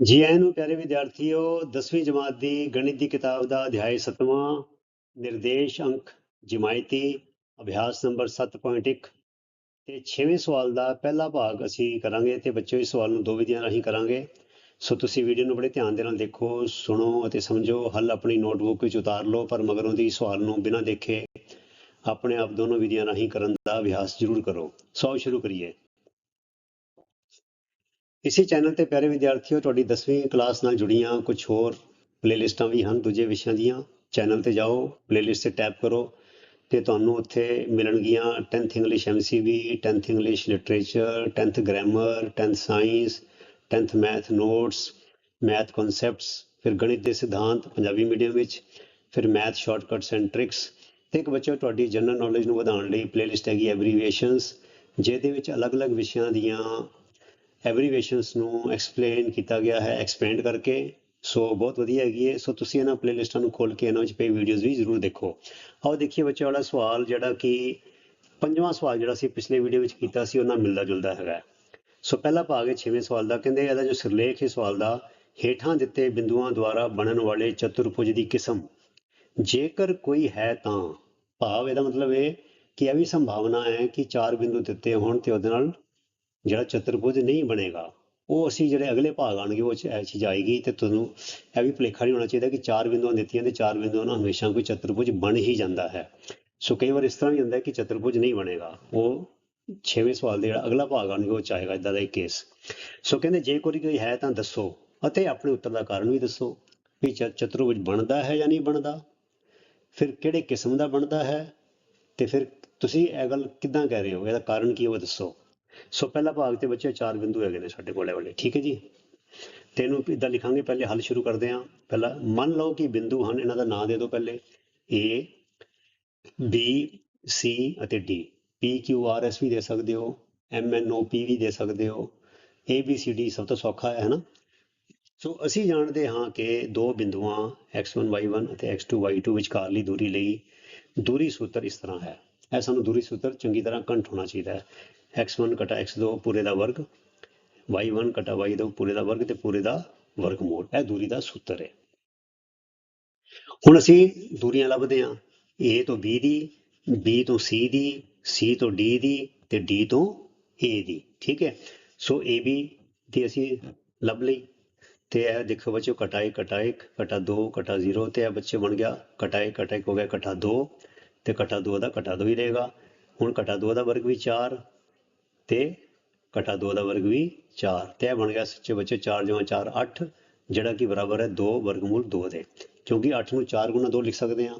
ਜੀ ਆਇਆਂ ਨੂੰ ਪਿਆਰੇ ਵਿਦਿਆਰਥੀਓ 10ਵੀਂ ਜਮਾਤ ਦੀ ਗਣਿਤ ਦੀ ਕਿਤਾਬ ਦਾ ਅਧਿਆਇ 7ਵਾਂ ਨਿਰਦੇਸ਼ ਅੰਕ, ਜਮਾਇਤੀ, ਅਭਿਆਸ ਨੰਬਰ 7.1 ਤੇ 6ਵੇਂ ਸਵਾਲ ਦਾ ਪਹਿਲਾ ਭਾਗ ਅਸੀਂ ਕਰਾਂਗੇ ਤੇ ਬੱਚਿਓ, ਇਸ ਸਵਾਲ ਨੂੰ ਦੋ ਵਿਧੀਆਂ ਰਾਹੀਂ ਕਰਾਂਗੇ। ਸੋ ਤੁਸੀਂ ਵੀਡੀਓ ਨੂੰ ਬੜੇ ਧਿਆਨ ਦੇ ਨਾਲ ਦੇਖੋ, ਸੁਣੋ ਅਤੇ ਸਮਝੋ, ਹੱਲ ਆਪਣੀ ਨੋਟਬੁੱਕ ਵਿੱਚ ਉਤਾਰ ਲਓ, ਪਰ ਮਗਰੋਂ ਦੀ ਸਵਾਲ ਨੂੰ ਬਿਨਾਂ ਦੇਖੇ ਆਪਣੇ ਆਪ ਦੋਨੋਂ ਵਿਧੀਆਂ ਰਾਹੀਂ ਕਰਨ ਦਾ ਅਭਿਆਸ ਜ਼ਰੂਰ ਕਰੋ। ਸੋ ਆਓ ਸ਼ੁਰੂ ਕਰੀਏ। ਇਸੇ ਚੈਨਲ ਤੇ ਪਿਆਰੇ ਵਿਦਿਆਰਥੀਓ, ਤੁਹਾਡੀ 10ਵੀਂ ਕਲਾਸ ਨਾਲ ਜੁੜੀਆਂ ਕੁਝ ਹੋਰ ਪਲੇਲਿਸਟਾਂ ਵੀ ਹਨ, ਦੂਜੇ ਵਿਸ਼ਿਆਂ ਦੀਆਂ। ਚੈਨਲ ਤੇ ਜਾਓ ਪਲੇਲਿਸਟ ਤੇ ਟੈਪ ਕਰੋ ਤੇ ਤੁਹਾਨੂੰ ਉੱਥੇ ਮਿਲਣਗੀਆਂ 10th English MCV 10th English literature 10th grammar 10th science 10th math notes math concepts ਫਿਰ ਗਣਿਤ ਦੇ ਸਿਧਾਂਤ ਪੰਜਾਬੀ ਮੀਡੀਅਮ ਵਿੱਚ, ਫਿਰ ਮੈਥ ਸ਼ਾਰਟਕਟਸ ਐਂਡ ਟ੍ਰਿਕਸ ਤੇ ਇੱਕ ਬੱਚੋ ਤੁਹਾਡੀ ਜਨਰਲ ਨੌਲੇਜ ਨੂੰ ਵਧਾਉਣ ਲਈ ਪਲੇਲਿਸਟ ਹੈਗੀ ਐਬਰੀਵੇਸ਼ਨਸ ਜਿਹਦੇ ਵਿੱਚ ਅਲੱਗ-ਅਲੱਗ ਵਿਸ਼ਿਆਂ ਦੀਆਂ ਐਬਰੀਵੇਸ਼ਨਸ ਨੂੰ ਐਕਸਪਲੇਨ ਕੀਤਾ ਗਿਆ ਹੈ ਐਕਸਪੈਂਡ ਕਰਕੇ। ਸੋ ਬਹੁਤ ਵਧੀਆ ਹੈਗੀ ਹੈ। ਸੋ ਤੁਸੀਂ ਇਹਨਾਂ ਪਲੇਲਿਸਟਾਂ ਨੂੰ ਖੋਲ ਕੇ ਇਹਨਾਂ ਵਿੱਚ ਪਈ ਵੀਡੀਓਜ਼ ਵੀ ਜ਼ਰੂਰ ਦੇਖੋ। ਆਓ ਦੇਖੀਏ ਬੱਚੇ ਵਾਲਾ ਸਵਾਲ, ਜਿਹੜਾ ਕਿ ਪੰਜਵਾਂ ਸਵਾਲ ਜਿਹੜਾ ਸੀ ਪਿਛਲੇ ਵੀਡੀਓ ਵਿੱਚ ਕੀਤਾ ਸੀ, ਉਹਨਾਂ ਮਿਲਦਾ ਜੁਲਦਾ ਹੈਗਾ ਸੋ ਪਹਿਲਾ ਭਾਗ ਹੈ 6ਵੇਂ ਸਵਾਲ ਦਾ। ਕਹਿੰਦੇ ਇਹਦਾ ਜੋ ਸਿਰਲੇਖ ਹੈ ਸਵਾਲ ਦਾ, ਹੇਠਾਂ ਦਿੱਤੇ ਬਿੰਦੂਆਂ ਦੁਆਰਾ ਬਣਨ ਵਾਲੇ ਚਤੁਰਭੁਜ ਦੀ ਕਿਸਮ। ਜੇਕਰ ਕੋਈ ਹੈ ਤਾਂ, ਭਾਵ ਇਹਦਾ ਮਤਲਬ ਇਹ ਕਿ ਇਹ ਵੀ ਸੰਭਾਵਨਾ ਹੈ ਕਿ ਚਾਰ ਬਿੰਦੂ ਦਿੱਤੇ ਹੋਣ ਤੇ ਉਹਦੇ ਨਾਲ ਜਿਹੜਾ ਚਤੁਰਭੁਜ ਨਹੀਂ ਬਣੇਗਾ, ਉਹ ਅਸੀਂ ਜਿਹੜੇ ਅਗਲੇ ਭਾਗ ਆਣਗੇ ਉਹ ਚ ਇਹ ਚੀਜ਼ ਆਏਗੀ ਤੇ ਤੁਹਾਨੂੰ ਇਹ ਵੀ ਭੁਲੇਖਾ ਨਹੀਂ ਹੋਣਾ ਚਾਹੀਦਾ ਕਿ ਚਾਰ ਬਿੰਦੂਆਂ ਦਿੱਤੀਆਂ ਤੇ ਚਾਰ ਬਿੰਦੂਆਂ ਨਾਲ ਹਮੇਸ਼ਾ ਕੋਈ ਚਤੁਰਭੁਜ ਬਣ ਹੀ ਜਾਂਦਾ ਹੈ। ਸੋ ਕਈ ਵਾਰ ਇਸ ਤਰ੍ਹਾਂ ਵੀ ਹੁੰਦਾ ਹੈ ਕਿ ਚਤੁਰਭੁਜ ਨਹੀਂ ਬਣੇਗਾ, ਉਹ 6ਵੇਂ ਸਵਾਲ ਦੇ ਜਿਹੜਾ ਅਗਲਾ ਭਾਗ ਆਣਗੇ ਉਹ ਚ ਆਏਗਾ ਇਦਾਂ ਦਾ ਇੱਕ ਕੇਸ ਸੋ ਕਹਿੰਦੇ, ਜੇ ਕੋਈ ਕੋਈ ਹੈ ਤਾਂ ਦੱਸੋ ਅਤੇ ਆਪਣੇ ਉੱਤਰ ਦਾ ਕਾਰਨ ਵੀ ਦੱਸੋ ਵੀ ਚਤੁਰਭੁਜ ਬਣਦਾ ਹੈ ਜਾਂ ਨਹੀਂ ਬਣਦਾ। ਫਿਰ ਕਿਹੜੇ ਕਿਸਮ ਦਾ ਬਣਦਾ ਹੈ ਤੇ ਫਿਰ ਤੁਸੀਂ ਇਹ ਗੱਲ ਕਿੱਦਾਂ ਕਹਿ ਰਹੇ ਹੋ? ਇਹਦਾ ਕਾਰਨ ਕੀ ਹੈ ਉਹ ਦੱਸੋ। ਸੋ ਪਹਿਲਾ ਭਾਗ ਤੇ ਬੱਚੇ ਚਾਰ ਬਿੰਦੂ ਹੈਗੇ ਨੇ ਸਾਡੇ ਕੋਲੇ ਵਾਲੇ, ਠੀਕ ਹੈ ਜੀ? ਤੇ ਇਹਨੂੰ ਇਦਾਂ ਲਿਖਾਂਗੇ, ਪਹਿਲੇ ਹੱਲ ਸ਼ੁਰੂ ਕਰਦੇ ਹਾਂ। ਪਹਿਲਾਂ, ਮੰਨ ਲਓ ਕਿ ਬਿੰਦੂ ਹਨ, ਇਹਨਾਂ ਦਾ ਨਾਮ ਦੇ ਦਿਓ ਪਹਿਲੇ। A, B, C ਅਤੇ D P, Q, R, S ਵੀ ਦੇ ਸਕਦੇ ਹੋ, M, N, O, P ਵੀ ਦੇ ਸਕਦੇ ਹੋ। A, B, C, D ਸਭ ਤੋਂ ਸੌਖਾ ਹੈ ਨਾ ਸੋ ਅਸੀਂ ਜਾਣਦੇ ਹਾਂ ਕਿ ਦੋ ਬਿੰਦੂਆਂ x1 y1 ਅਤੇ x2 y2 ਵਿਚਕਾਰਲੀ ਦੂਰੀ ਲਈ ਦੂਰੀ ਸੂਤਰ ਇਸ ਤਰ੍ਹਾਂ ਹੈ। ਇਹ ਸਾਨੂੰ ਦੂਰੀ ਸੂਤਰ ਚੰਗੀ ਤਰ੍ਹਾਂ ਕੰਠ ਹੋਣਾ ਚਾਹੀਦਾ ਹੈ। X1 ਕਟਾ x2 ਪੂਰੇ ਦਾ ਵਰਗ y1 ਕਟਾ y2 ਪੂਰੇ ਦਾ ਵਰਗ ਤੇ ਪੂਰੇ ਦਾ ਵਰਗਮੂਲ ਇਹ ਦੂਰੀ ਦਾ ਸੂਤਰ ਹੈ। ਹੁਣ ਅਸੀਂ ਦੂਰੀਆਂ ਲੱਭਦੇ ਹਾਂ। A ਤੋਂ b ਦੀ, b ਤੋਂ c ਦੀ, c ਤੋਂ d ਦੀ ਤੇ d ਤੋਂ a ਦੀ। ਠੀਕ ਹੈ? ਸੋ ab ਦੀ ਅਸੀਂ ਲੱਭ ਲਈ। ਤੇ ਇਹ ਦੇਖੋ ਬੱਚਿਓ ਕਟਾ ਇੱਕ ਕਟਾ ਇੱਕ ਕਟਾ 2 ਕਟਾ 0 ਤੇ ਇਹ ਬੱਚੇ ਬਣ ਗਿਆ। ਕਟਾ ਇੱਕ ਇੱਕ ਹੋ ਗਿਆ ਕਟਾ 2 ਤੇ ਕਟਾ 2 ਦਾ ਕਟਾ 2 ਹੀ ਰਹੇਗਾ। ਹੁਣ ਕਟਾ 2 ਦਾ ਵਰਗ ਵੀ 4 ਤੇ ਕਟਾ 2 ਦਾ ਵਰਗ ਵੀ 4 ਤੇ ਇਹ ਬਣ ਗਿਆ ਸੱਚੇ ਬੱਚੇ 4 ਜਮਾ 4 8 ਜਿਹੜਾ ਕਿ ਬਰਾਬਰ ਹੈ 2 ਵਰਗਮੂਲ 2 ਦੇ। ਕਿਉਂਕਿ 8 ਨੂੰ 4 ਗੁਣਾ 2 ਲਿਖ ਸਕਦੇ ਹਾਂ।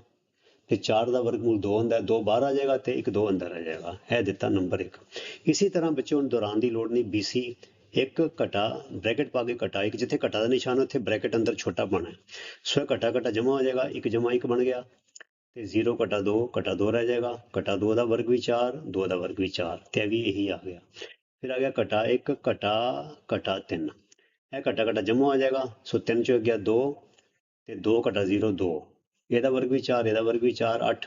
ਤੇ 4 ਦਾ ਵਰਗਮੂਲ 2 ਹੁੰਦਾ ਹੈ 2 ਬਾਹਰ ਆ ਜਾਏਗਾ ਤੇ 1 2 ਅੰਦਰ ਆ ਜਾਏਗਾ। ਇਹ ਦਿੱਤਾ ਨੰਬਰ 1 ਇਸੇ ਤਰ੍ਹਾਂ ਬੱਚੇ ਹੁਣ ਦੌਰਾਨ ਦੀ ਲੋੜ ਨਹੀਂ BC ਇੱਕ ਘਟਾ ਬ੍ਰੈਕਟ ਪਾ ਕੇ ਘਟਾ ਇੱਕ ਜਿੱਥੇ ਘਟਾ ਦਾ ਨਿਸ਼ਾਨ ਹੈ, ਉੱਥੇ ਬ੍ਰੈਕਟ ਅੰਦਰ ਛੋਟਾ ਪਾਣਾ ਹੈ। ਸੋ ਇਹ ਘਟਾ ਘਟਾ ਜਮਾ ਹੋ ਜਾਏਗਾ 1 ਜਮਾ 1 ਬਣ ਗਿਆ। ਤੇ 0 ਘਟਾ 2 ਘਟਾ 2 ਰਹਿ ਜਾਏਗਾ, ਘਟਾ 2 ਦਾ ਵਰਗ ਵੀ 4 2 ਦਾ ਵਰਗ ਵੀ 4 ਤੇ ਇਹ ਵੀ ਇਹੀ ਆ ਗਿਆ। ਫਿਰ ਆ ਗਿਆ ਘਟਾ 1 ਘਟਾ ਘਟਾ 3 ਇਹ ਘਟਾ ਘਟਾ ਜਮਾ ਆ ਜਾਏਗਾ, ਸੋ 3 ਚੋਂ ਗਿਆ 2 ਤੇ 2 ਘਟਾ 0 2 ਇਹਦਾ ਵਰਗ ਵੀ 4 ਇਹਦਾ ਵਰਗ ਵੀ 4 8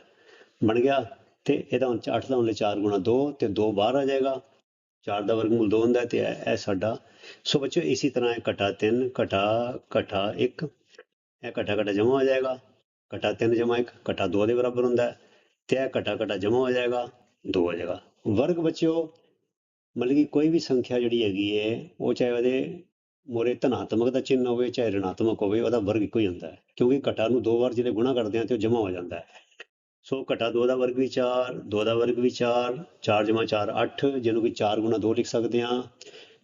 ਬਣ ਗਿਆ, ਤੇ ਇਹਦਾ ਹੁਣ 8 ਦਾ ਹੁਣ 4 ਗੁਣਾ 2 ਤੇ 2 ਬਾਹਰ ਆ ਜਾਏਗਾ। 4 ਦਾ ਵਰਗਮੂਲ 2 ਹੁੰਦਾ ਹੈ, ਤੇ ਇਹ ਇਹ ਸਾਡਾ। ਸੋ ਬੱਚੋ ਇਸੇ ਤਰ੍ਹਾਂ ਇਹ ਘਟਾ 3 ਘਟਾ ਘਟਾ 1 ਇਹ ਘਟਾ ਘਟਾ ਜਮਾ ਆ ਜਾਏਗਾ। ਘਟਾ 3 ਜਮਾ 1 ਘਟਾ 2 ਦੇ ਬਰਾਬਰ ਹੁੰਦਾ ਹੈ ਤੇ ਇਹ ਘਟਾ ਘਟਾ ਜਮਾ ਹੋ ਜਾਏਗਾ 2 ਹੋ ਜਾਏਗਾ। ਵਰਗ ਬੱਚਿਓ, ਮਤਲਬ ਕਿ ਕੋਈ ਵੀ ਸੰਖਿਆ ਜਿਹੜੀ ਹੈਗੀ ਹੈ ਉਹ ਚਾਹੇ ਉਹਦੇ ਮੋਰੇ ਧਨਾਤਮਕ ਦਾ ਚਿੰਨ੍ਹ ਹੋਵੇ, ਚਾਹੇ ਰਿਣਾਤਮਕ ਹੋਵੇ, ਉਹਦਾ ਵਰਗ ਇੱਕੋ ਹੀ ਹੁੰਦਾ ਹੈ। ਕਿਉਂਕਿ ਘਟਾ ਨੂੰ ਦੋ ਵਾਰ ਜਿਹੜੇ ਗੁਣਾ ਕਰਦੇ ਆ ਤੇ ਉਹ ਜਮਾ ਹੋ ਜਾਂਦਾ ਹੈ। ਸੋ ਘਟਾ 2 ਦਾ ਵਰਗ ਵੀ 4 2 ਦਾ ਵਰਗ ਵੀ 4 4 ਜਮਾ 4 8 ਜਿਹਨੂੰ ਕਿ 4 ਗੁਣਾ 2 ਲਿਖ ਸਕਦੇ ਹਾਂ।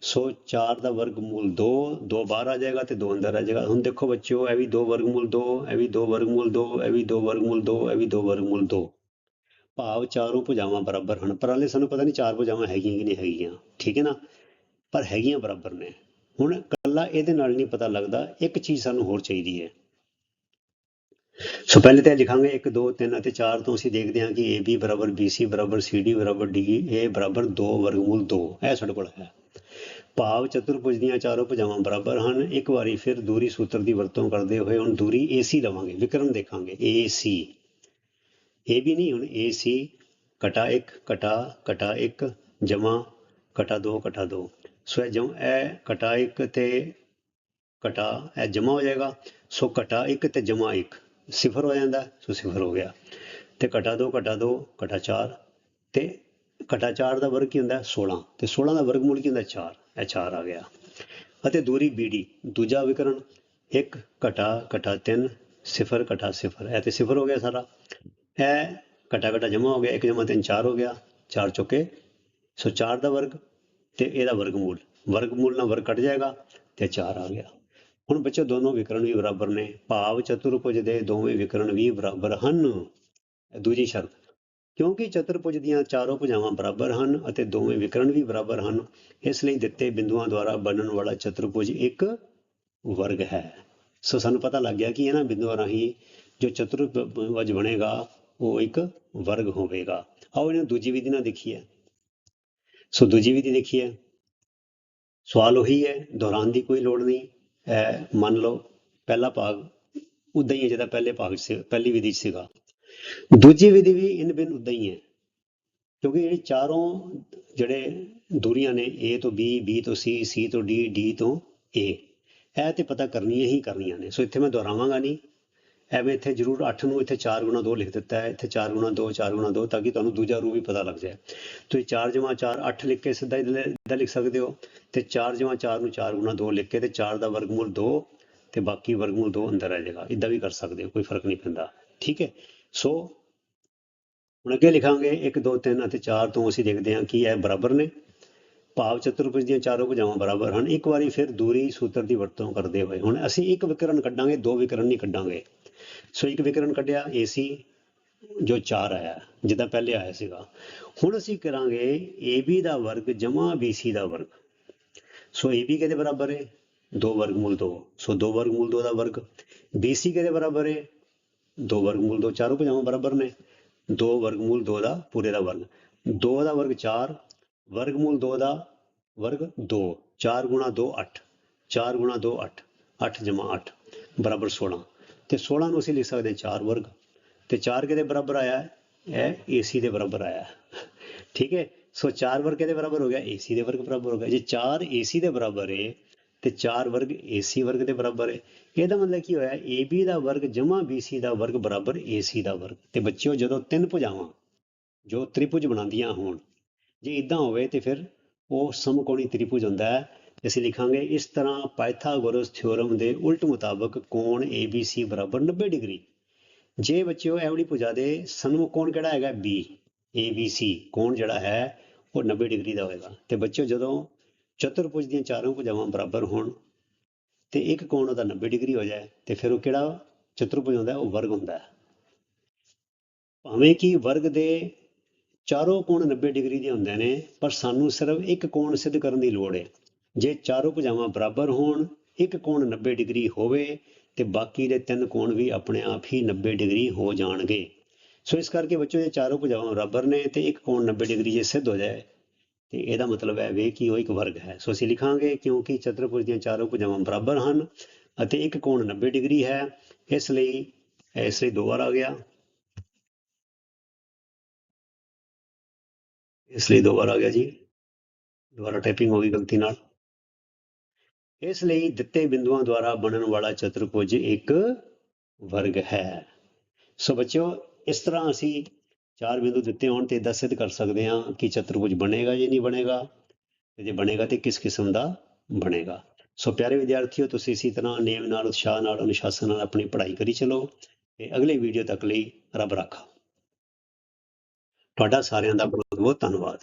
ਸੋ 4 ਦਾ ਵਰਗਮੂਲ 2 2 ਬਾਹਰ ਆ ਜਾਏਗਾ ਤੇ 2 ਅੰਦਰ ਆ ਜਾਏਗਾ। ਹੁਣ ਦੇਖੋ ਬੱਚਿਓ, ਇਹ ਵੀ 2 ਵਰਗਮੂਲ 2 ਇਹ ਵੀ 2 ਵਰਗਮੂਲ 2 ਇਹ ਵੀ 2 ਵਰਗਮੂਲ 2 ਇਹ ਵੀ 2 ਵਰਗਮੂਲ 2 ਭਾਵ ਚਾਰੋਂ ਭੁਜਾਵਾਂ ਬਰਾਬਰ ਹਨ। ਪਰ ਹਾਲੇ ਸਾਨੂੰ ਪਤਾ ਨਹੀਂ ਚਾਰ ਭੁਜਾਵਾਂ ਹੈਗੀਆਂ ਕਿ ਨਹੀਂ ਹੈਗੀਆਂ। ਠੀਕ ਹੈ ਨਾ? ਪਰ ਹੈਗੀਆਂ ਬਰਾਬਰ ਨੇ। ਹੁਣ ਕੱਲਾ ਇਹਦੇ ਨਾਲ ਨਹੀਂ ਪਤਾ ਲੱਗਦਾ, ਇੱਕ ਚੀਜ਼ ਸਾਨੂੰ ਹੋਰ ਚਾਹੀਦੀ ਹੈ। ਸੋ ਪਹਿਲੇ ਤਾਂ ਇਹ ਲਿਖਾਂਗੇ 1 2 3 ਅਤੇ 4 ਤੋਂ ਅਸੀਂ ਦੇਖਦੇ ਹਾਂ ਕਿ AB ਬਰਾਬਰ BC ਬਰਾਬਰ CD ਬਰਾਬਰ DA e, ਬਰਾਬਰ 2 ਵਰਗਮੂਲ 2 ਇਹ ਸਾਡੇ ਕੋਲ ਹੈ। ਭਾਵ ਚਤੁਰਭੁਜ ਦੀਆਂ ਚਾਰੋਂ ਭੁਜਾਵਾਂ ਬਰਾਬਰ ਹਨ। ਇੱਕ ਵਾਰੀ ਫਿਰ ਦੂਰੀ ਸੂਤਰ ਦੀ ਵਰਤੋਂ ਕਰਦੇ ਹੋਏ ਹੁਣ ਦੂਰੀ AC ਲਵਾਂਗੇ, ਵਿਕਰਮ ਦੇਖਾਂਗੇ AC ਵੀ ਨਹੀਂ, ਹੁਣ AC ਕਟਾ 1 ਕਟਾ ਕਟਾ 1 ਜਮਾ ਕਟਾ 2 ਕਟਾ 2 ਸੋ ਇਹ ਜਮ, ਇਹ ਕਟਾ 1 ਤੇ ਘਟਾ, ਇਹ ਜਮਾ ਹੋ ਜਾਏਗਾ। ਸੋ ਘਟਾ 1 ਤੇ ਜਮਾ 1 ਸਿਫਰ ਹੋ ਜਾਂਦਾ, ਸੋ ਸਿਫਰ ਹੋ ਗਿਆ। ਤੇ ਘਟਾ 2 ਘਟਾ 2 ਘਟਾ 4 ਤੇ ਘਟਾ 4 ਦਾ ਵਰਗ ਕੀ ਹੁੰਦਾ? ਹੈ 16 ਤੇ 16 ਦਾ ਵਰਗਮੂਲ ਕੀ ਹੁੰਦਾ? 4 ਇਹ 4 ਆ ਗਿਆ। ਅਤੇ ਦੂਰੀ BD ਦੂਜਾ ਵਿਕਰਨ 1 ਘਟਾ ਘਟਾ 3 ਸਿਫਰ ਘਟਾ ਸਿਫਰ। ਇਹ ਤੇ ਸਿਫਰ ਹੋ ਗਿਆ ਸਾਰਾ। ਇਹ ਘਟਾ ਘਟਾ ਜਮਾ ਹੋ ਗਿਆ। 1 ਜਮਾ 3 4 ਹੋ ਗਿਆ। 4 ਚੁੱਕੇ। ਸੋ 4 ਦਾ ਵਰਗ ਤੇ ਇਹਦਾ ਵਰਗਮੂਲ। ਵਰਗਮੂਲ ਨਾਲ ਵਰਗ ਕੱਟ ਜਾਏਗਾ ਤੇ 4 ਆ ਗਿਆ। ਹੁਣ ਬੱਚੇ ਦੋਨੋਂ ਵਿਕਰਨ ਵੀ ਬਰਾਬਰ ਨੇ। ਭਾਵ ਚਤੁਰਭੁਜ ਦੇ ਦੋਵੇਂ ਵਿਕਰਨ ਵੀ ਬਰਾਬਰ ਹਨ। ਦੂਜੀ ਸ਼ਰਤ। ਕਿਉਂਕਿ ਚਤੁਰਭੁਜ ਦੀਆਂ ਚਾਰੋਂ ਭੁਜਾਵਾਂ ਬਰਾਬਰ ਹਨ ਅਤੇ ਦੋਵੇਂ ਵਿਕਰਨ ਵੀ ਬਰਾਬਰ ਹਨ ਇਸ ਲਈ ਦਿੱਤੇ ਬਿੰਦੂਆਂ ਦੁਆਰਾ ਬਣਨ ਵਾਲਾ ਚਤੁਰਭੁਜ ਇੱਕ ਵਰਗ ਹੈ। ਸੋ ਸਾਨੂੰ ਪਤਾ ਲੱਗ ਗਿਆ ਕਿ ਇਹਨਾਂ ਬਿੰਦੂਆਂ ਰਾਹੀਂ ਜੋ ਚਤੁਰਭੁਜ ਬਣੇਗਾ ਉਹ ਇੱਕ ਵਰਗ ਹੋਵੇਗਾ। ਆਓ ਇਹਨਾਂ ਦੂਜੀ ਵਿਧੀ ਨਾਲ ਦੇਖੀਏ। ਸੋ ਦੂਜੀ ਵਿਧੀ ਦੇਖੀਏ। ਸਵਾਲ ਉਹੀ ਹੈ ਦੁਹਰਾਉਣ ਦੀ ਕੋਈ ਲੋੜ ਨਹੀਂ। ਮੰਨ ਲਓ ਪਹਿਲਾ ਭਾਗ ਉਦਾਂ ਹੀ ਹੈ ਜਿਹਦਾ ਪਹਿਲੇ ਭਾਗ ਸੀ ਪਹਿਲੀ ਵਿਧੀ ਸੀਗਾ। ਦੂਜੀ ਵਿਧੀ ਵੀ ਇਨ ਬਿਨ ਉਦਾਂ ਹੀ ਹੈ। ਕਿਉਂਕਿ ਜਿਹੜੀ ਚਾਰੋਂ ਜਿਹੜੇ ਦੂਰੀਆਂ ਨੇ, A ਤੋਂ B B ਤੋਂ C C ਤੋਂ D D ਤੋਂ A, ਇਹ ਤੇ ਪਤਾ ਕਰਨੀਆਂ ਹੀ ਕਰਨੀਆਂ ਨੇ। ਸੋ ਇੱਥੇ ਮੈਂ ਦੁਹਰਾਵਾਂਗਾ ਨਹੀਂ। ਐਵੇਂ ਇੱਥੇ ਜ਼ਰੂਰ 8 ਨੂੰ ਇੱਥੇ 4 ਗੁਣਾ 2 ਲਿਖ ਦਿੱਤਾ ਹੈ। ਇੱਥੇ 4 ਗੁਣਾ 2 4 ਗੁਣਾ 2 ਤਾਂ ਕਿ ਤੁਹਾਨੂੰ ਦੂਜਾ ਰੂਪ ਵੀ ਪਤਾ ਲੱਗ ਜਾਏ। ਤੁਸੀਂ 4 ਜਮਾ 4 8 ਲਿਖ ਕੇ ਸਿੱਧਾ ਇੱਦਾਂ ਲਿਖ ਸਕਦੇ ਹੋ। ਤੇ 4 ਜਮਾ 4 ਨੂੰ 4 ਗੁਣਾ 2 ਲਿਖ ਕੇ ਤੇ 4 ਦਾ ਵਰਗਮੂਲ 2 ਤੇ ਬਾਕੀ ਵਰਗਮੂਲ 2 ਅੰਦਰ ਆ ਜਾਏਗਾ। ਇਦਾਂ ਵੀ ਕਰ ਸਕਦੇ ਹੋ, ਕੋਈ ਫ਼ਰਕ ਨਹੀਂ ਪੈਂਦਾ। ਠੀਕ ਹੈ? ਸੋ ਹੁਣ ਅੱਗੇ ਲਿਖਾਂਗੇ 1 2 3 ਅਤੇ 4 ਤੋਂ ਅਸੀਂ ਦੇਖਦੇ ਹਾਂ ਕਿ ਇਹ ਬਰਾਬਰ ਨੇ। ਭਾਵ ਚਤੁਰਭੁਜ ਦੀਆਂ ਚਾਰੋਂ ਭੁਜਾਵਾਂ ਬਰਾਬਰ ਹਨ। ਇੱਕ ਵਾਰੀ ਫਿਰ ਦੂਰੀ ਸੂਤਰ ਦੀ ਵਰਤੋਂ ਕਰਦੇ ਹੋਏ। ਹੁਣ ਅਸੀਂ ਇੱਕ ਵਿਕਰਨ ਕੱਢਾਂਗੇ, ਦੋ ਵਿਕਰਨ ਨਹੀਂ ਕੱਢਾਂਗੇ। ਸੋ ਇੱਕ ਵਿਕਰਨ ਕੱਢਿਆ, AC, ਜੋ 4 ਆਇਆ, ਜਿੱਦਾਂ ਪਹਿਲੇ ਆਇਆ ਸੀਗਾ। ਹੁਣ ਅਸੀਂ ਕਰਾਂਗੇ AB ਦਾ ਵਰਗ ਜਮਾ BC ਦਾ ਵਰਗ। ਸੋ AB ਕਿਹਦੇ ਬਰਾਬਰ ਹੈ 2 ਵਰਗਮੂਲ 2 ਸੋ 2 ਵਰਗਮੂਲ 2 ਦਾ ਵਰਗ। BC ਕਿਹਦੇ ਬਰਾਬਰ ਹੈ 2 ਵਰਗਮੂਲ 2 ਚਾਰੋਂ ਭੁਜਾਵਾਂ ਬਰਾਬਰ ਨੇ। 2 ਵਰਗਮੂਲ 2 ਦਾ ਪੂਰੇ ਦਾ ਵਰਗ। 2 ਦਾ ਵਰਗ 4 ਵਰਗਮੂਲ 2 ਦਾ ਵਰਗ 2 4 ਗੁਣਾ 2 8 4 ਗੁਣਾ 2 8 8 ਜਮਾ 8 ਬਰਾਬਰ 16 ਤੇ 16 ਨੂੰ ਅਸੀਂ ਲਿਖ ਸਕਦੇ ਹਾਂ 4 ਵਰਗ। ਤੇ 4 ਕਿਹਦੇ ਬਰਾਬਰ ਆਇਆ ਹੈ? ਇਹ AC ਦੇ ਬਰਾਬਰ ਆਇਆ ਠੀਕ ਹੈ? ਸੋ 4 ਵਰਗ ਕਿਹਦੇ ਬਰਾਬਰ ਹੋ ਗਿਆ? AC ਦੇ ਵਰਗ ਬਰਾਬਰ ਹੋ ਗਿਆ। ਜੇ 4 AC ਦੇ ਬਰਾਬਰ ਹੈ ਤੇ 4 ਵਰਗ AC ਵਰਗ ਦੇ ਬਰਾਬਰ ਹੈ। ਇਹਦਾ ਮਤਲਬ ਕੀ ਹੋਇਆ? AB ਦਾ ਵਰਗ ਜਮਾ BC ਦਾ ਵਰਗ ਬਰਾਬਰ AC ਦਾ ਵਰਗ। ਤੇ ਬੱਚਿਓ, ਜਦੋਂ ਤਿੰਨ ਭੁਜਾਵਾਂ, ਜੋ ਤ੍ਰਿਭੁਜ ਬਣਾਉਂਦੀਆਂ ਹੋਣ, ਜੇ ਇਦਾਂ ਹੋਵੇ ਤੇ ਫਿਰ ਉਹ ਸਮਕੋਣੀ ਤ੍ਰਿਭੁਜ ਹੁੰਦਾ ਹੈ। ਅਸੀਂ ਲਿਖਾਂਗੇ, ਇਸ ਤਰ੍ਹਾਂ ਪਾਇਥਾਗੋਰਸ ਥਿਓਰਮ ਦੇ ਉਲਟ ਮੁਤਾਬਕ ਕੋਣ ABC ਬਰਾਬਰ 90 ਡਿਗਰੀ। ਜੇ ਬੱਚਿਓ ਇਹ ਵਾਲੀ ਭੁਜਾ ਦੇ ਸਨਮੁਖ ਕਿਹੜਾ ਹੈਗਾ? B ABC ਕੋਣ ਜਿਹੜਾ ਹੈ, ਉਹ 90 ਡਿਗਰੀ ਦਾ ਹੋਏਗਾ। ਤੇ ਬੱਚਿਓ, ਜਦੋਂ ਚਤੁਰਭੁਜ ਦੀਆਂ ਚਾਰੋਂ ਭੁਜਾਵਾਂ ਬਰਾਬਰ ਹੋਣ ਤੇ ਇੱਕ ਕੋਣ ਉਹਦਾ 90 ਡਿਗਰੀ ਹੋ ਜਾਏ ਤੇ ਫਿਰ ਉਹ ਕਿਹੜਾ ਚਤੁਰਭੁਜ ਹੁੰਦਾ, ਉਹ ਵਰਗ ਹੁੰਦਾ। ਹੈ ਭਾਵੇਂ ਕਿ ਵਰਗ ਦੇ ਚਾਰੋਂ ਕੋਣ 90 ਡਿਗਰੀ ਦੇ ਹੁੰਦੇ ਨੇ, ਪਰ ਸਾਨੂੰ ਸਿਰਫ ਇੱਕ ਕੋਣ ਸਿੱਧ ਕਰਨ ਦੀ ਲੋੜ ਹੈ ਜੇ ਚਾਰੋਂ ਭੁਜਾਵਾਂ ਬਰਾਬਰ ਹੋਣ, ਇੱਕ ਕੋਣ 90 ਡਿਗਰੀ ਹੋਵੇ ਤੇ ਬਾਕੀ ਦੇ ਤਿੰਨ ਕੋਣ ਵੀ ਆਪਣੇ ਆਪ ਹੀ 90 ਡਿਗਰੀ ਹੋ ਜਾਣਗੇ। ਸੋ ਇਸ ਕਰਕੇ ਬੱਚੋ ਜੇ ਚਾਰੋਂ ਭੁਜਾਵਾਂ ਬਰਾਬਰ ਨੇ ਤੇ ਇੱਕ ਕੋਣ 90 ਡਿਗਰੀ ਜੇ ਸਿੱਧ ਹੋ ਜਾਏ ਤੇ ਇਹਦਾ ਮਤਲਬ ਹੈ ਵੇ ਕਿ ਉਹ ਇੱਕ ਵਰਗ ਹੈ। ਸੋ ਅਸੀਂ ਲਿਖਾਂਗੇ ਕਿਉਂਕਿ ਚਤੁਰਭੁਜ ਦੀਆਂ ਚਾਰੋਂ ਭੁਜਾਵਾਂ ਬਰਾਬਰ ਹਨ ਅਤੇ ਇੱਕ ਕੋਣ 90 ਡਿਗਰੀ ਹੈ। ਇਸ ਲਈ ਇਸ ਲਈ ਦੋ ਵਾਰ ਆ ਗਿਆ। ਇਸ ਲਈ ਦੋ ਵਾਰ ਆ ਗਿਆ ਜੀ। ਦੁਬਾਰਾ ਟਾਈਪਿੰਗ ਹੋ ਗਈ ਗਲਤੀ ਨਾਲ। ਇਸ ਲਈ ਦਿੱਤੇ ਬਿੰਦੂਆਂ ਦੁਆਰਾ ਬਣਨ ਵਾਲਾ ਚਤੁਰਭੁਜ ਇੱਕ ਵਰਗ ਹੈ। ਸੋ ਬੱਚਿਓ, ਇਸ ਤਰ੍ਹਾਂ ਅਸੀਂ ਚਾਰ ਬਿੰਦੂ ਦਿੱਤੇ ਹੋਣ ਤੇ ਇਹਦਾ ਸਿੱਧ ਕਰ ਸਕਦੇ ਹਾਂ ਕਿ ਚਤੁਰਭੁਜ ਬਣੇਗਾ ਜਾਂ ਨਹੀਂ ਬਣੇਗਾ। ਤੇ ਜੇ ਬਣੇਗਾ ਤੇ ਕਿਸ ਕਿਸਮ ਦਾ ਬਣੇਗਾ। ਸੋ ਪਿਆਰੇ ਵਿਦਿਆਰਥੀਓ, ਤੁਸੀਂ ਇਸੇ ਤਰ੍ਹਾਂ ਨੇਮ ਨਾਲ ਉਤਸ਼ਾਹ ਨਾਲ, ਅਨੁਸ਼ਾਸਨ ਨਾਲ ਆਪਣੀ ਪੜ੍ਹਾਈ ਕਰੀ ਚਲੋ ਤੇ ਅਗਲੇ ਵੀਡੀਓ ਤੱਕ ਲਈ ਰੱਬ ਰਾਖਾ। ਤੁਹਾਡਾ ਸਾਰਿਆਂ ਦਾ ਬਹੁਤ ਬਹੁਤ ਧੰਨਵਾਦ।